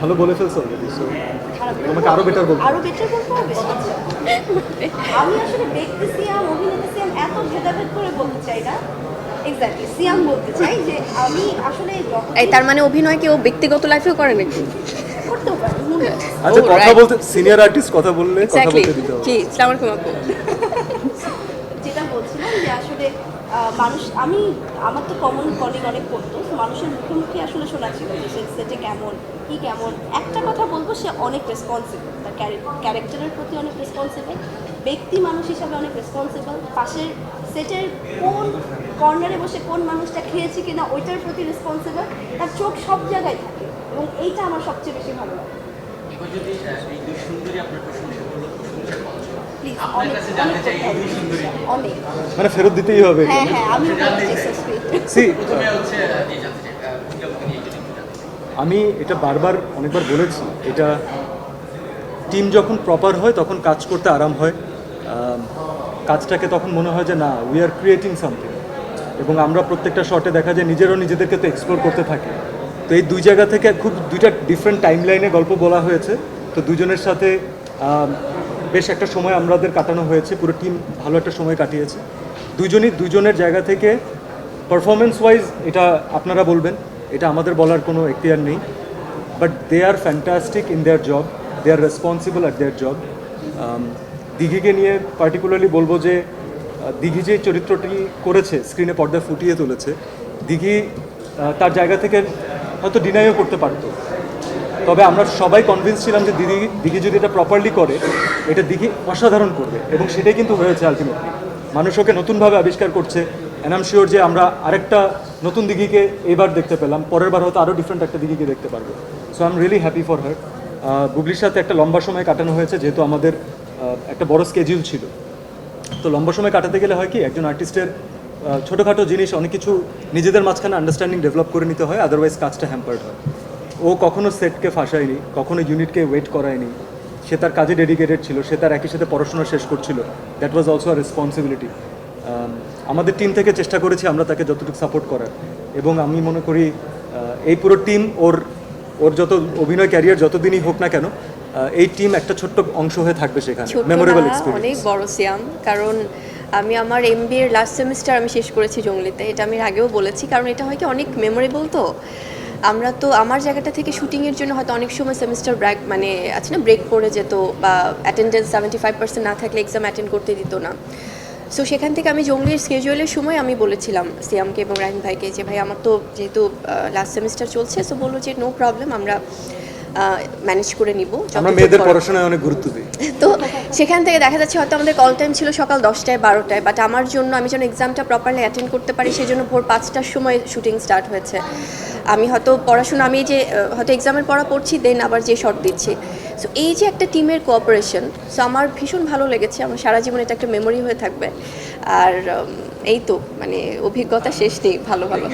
ভালো বলে ফেলছো অলরেডি সো তোমাকে আরও বেটার বলতে আরও বেটার বলতে হবে। আমি আসলে ব্যক্তি সিয়াম অভিনেতা সিয়াম এত ভেদাভেদ করে বলতে চাই না। এক্স্যাক্টলি সিয়াম বলতে চাই যে আমি আসলে এই তার মানে অভিনয় কি ও ব্যক্তিগত লাইফেও করে নাকি? করতেও পারি আচ্ছা Oh, কথা বলতে সিনিয়র আর্টিস্ট কথা বললে কথা বলতে দিতে হবে। জি ইসলাম আলাইকুম আপু। মানুষ, আমি, আমার তো কমন কলিগ অনেক করতো মানুষের মুখে মুখে আসলে শোনা ছিল সে সেটে কেমন, কি কেমন। একটা কথা বলব, সে অনেক রেসপন্সিবল তার ক্যারেক্টারের প্রতি অনেক রেসপন্সিবল ব্যক্তি মানুষ হিসাবে অনেক রেসপন্সিবল পাশের সেটের কোন কর্নারে বসে কোন মানুষটা খেয়েছে কিনা, ওইটার প্রতি রেসপন্সিবল তার চোখ সব জায়গায় থাকে এবং এইটা আমার সবচেয়ে বেশি ভালো লাগে। প্লিজ অনেক মানে ফেরত দিতেই হবে। হ্যাঁ হ্যাঁ আমি। সি এটা বারবার অনেকবার বলেছি এটা টিম যখন প্রপার হয় তখন কাজ করতে আরাম হয়। কাজটাকে তখন মনে হয় যে না উই আর ক্রিয়েটিং সামথিং এবং আমরা প্রত্যেকটা শটে দেখা যায় নিজেরও নিজেদেরকে তো এক্সপ্লোর করতে থাকি। তো এই দুই জায়গা থেকে খুব দুইটা ডিফারেন্ট টাইম লাইনে গল্প বলা হয়েছে। তো দুজনের সাথে বেশ একটা সময় আমাদের কাটানো হয়েছে, পুরো টিম ভালো একটা সময় কাটিয়েছে। দুজনই দুজনের জায়গা থেকে পারফরমেন্স ওয়াইজ এটা আপনারা বলবেন, এটা আমাদের বলার কোনো এখতিয়ার নেই। But they are fantastic in their job they are responsible at their job দিঘিকে নিয়ে পার্টিকুলারলি বলব যে দিঘি যে চরিত্রটি করেছে স্ক্রিনে পর্দায় ফুটিয়ে তুলেছে, দিঘি তার জায়গা থেকে হয়তো ডিনাইও করতে পারতো। তবে আমরা সবাই কনভিন্স ছিলাম যে দিদি দিঘি যদি এটা প্রপারলি করে, এটা দিঘি অসাধারণ করবে এবং সেটাই কিন্তু হয়েছে আলটিমেটলি মানুষ ওকে নতুনভাবে আবিষ্কার করছে অ্যান্ড শিওর যে আমরা আরেকটা নতুন দিঘিকে এবার দেখতে পেলাম, পরের বার হয়তো আরও ডিফারেন্ট একটা দিঘিকে দেখতে পারব। So I am really happy for her গুগলির সাথে একটা লম্বা সময় কাটানো হয়েছে, যেহেতু আমাদের একটা বড় স্কেজিউল ছিল। তো লম্বা সময় কাটাতে গেলে হয় কি, একজন আর্টিস্টের ছোটোখাটো জিনিস, অনেক কিছু নিজেদের মাঝখানে আন্ডারস্ট্যান্ডিং ডেভেলপ করে নিতে হয় আদারওয়াইজ কাজটা হ্যাম্পার্ড হয়। ও কখনো সেটকে ফাঁসায়নি কখনো ইউনিটকে ওয়েট করায়নি। সে তার কাজে ডেডিকেটেড ছিল সে তার একই সাথে পড়াশোনা শেষ করছিল। That was also a responsibility আমাদের টিম থেকে চেষ্টা করেছি আমরা তাকে যতটুকু সাপোর্ট করার। এবং আমি মনে করি এই পুরো টিম ওর ওর যত অভিনয় ক্যারিয়ার যতদিনই হোক না কেন এই টিম একটা ছোট্ট অংশ হয়ে থাকবে সেখানে। মেমোরেবল এক্সপিরিয়েন্স অনেক বড় সিয়াম কারণ আমি আমার এম এর লাস্ট সেমিস্টার আমি শেষ করেছি জঙ্গলিতে এটা আমি আগেও বলেছি কারণ এটা হয় কি অনেক মেমোরেবল তো। আমরা তো আমার জায়গাটা থেকে শুটিংয়ের জন্য হয়তো অনেক সময় সেমিস্টার ব্র্যাক মানে আছে না ব্রেক পড়ে যেত বা অ্যাটেন্ডেন্স সেভেন্টি ফাইভ পার্সেন্ট না থাকলে এক্সাম অ্যাটেন্ড করতে দিত না। সো সেখান থেকে আমি জঙ্গলির স্কেজুয়ালের সময় আমি বলেছিলাম সিয়ামকে এবং রাহিম ভাইকে যে, ভাই, আমার তো যেহেতু লাস্ট সেমিস্টার চলছে সো বলল যে নো প্রবলেম আমরা ম্যানেজ করে নিব আমরা মেয়েদের পড়াশোনায় অনেক গুরুত্ব দিই। তো সেখান থেকে দেখা যাচ্ছে হয়তো আমাদের কল টাইম ছিল সকাল দশটায় বারোটায় বাট আমার জন্য আমি যেন এক্সামটা প্রপারলি অ্যাটেন্ড করতে পারি সেই জন্য ভোর পাঁচটার সময় শুটিং স্টার্ট হয়েছে। আমি হয়তো পড়াশোনা আমি যে হয়তো এক্সামের পড়া পড়ছি দেন আবার যে শর্ট দিচ্ছি। সো এই যে একটা টিমের কোঅপারেশন সো আমার ভীষণ ভালো লেগেছে আমার সারা জীবন এটা একটা মেমোরি হয়ে থাকবে। আর এই তো মানে অভিজ্ঞতা শেষ নেই ভালো ভালো।